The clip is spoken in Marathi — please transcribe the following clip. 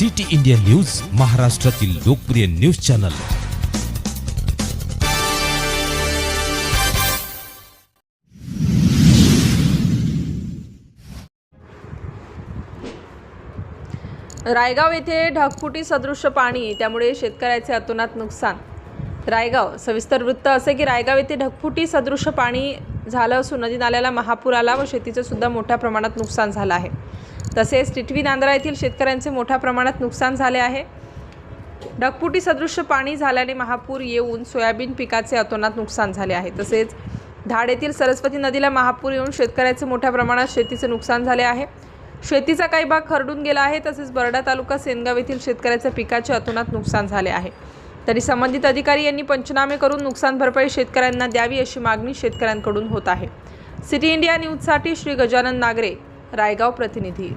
सिटी इंडिया न्यूज महाराष्ट्रातील लोकप्रिय न्यूज चॅनल. रायगाव येथे ढगफुटी सदृश्य पाणी त्यामुळे शेतकऱ्याचे अतोनात नुकसान. रायगाव सविस्तर वृत्त असे की रायगाव येथे ढगफुटी सदृश्य पाणी झालं असून नदी नाल्याला महापूर आला व शेतीचं सुद्धा मोठ्या प्रमाणात नुकसान झालं आहे. तसेच टिटवी नांद्रा येथील शेतकऱ्यांचे मोठ्या प्रमाणात नुकसान झाले आहे. ढगपुटी सदृश्य पाणी झाल्याने महापूर येऊन सोयाबीन पिकाचे अतोनात नुकसान झाले आहे. तसेच धाड येथील सरस्वती नदीला महापूर येऊन शेतकऱ्याचे मोठ्या प्रमाणात शेतीचे नुकसान झाले आहे. शेतीचा काही भाग खरडून गेला आहे. तसेच बरडा तालुका सेनगाव येथील शेतकऱ्याच्या पिकाचे अतोनात नुकसान झाले आहे. तरी संबंधित अधिकारी यांनी पंचनामे करून नुकसान भरपाई शेतकऱ्यांना द्यावी अशी मागणी शेतकऱ्यांकडून होत आहे. सिटी इंडिया न्यूजसाठी श्री गजानन नागरे. रायगाव प्रतिनिधी.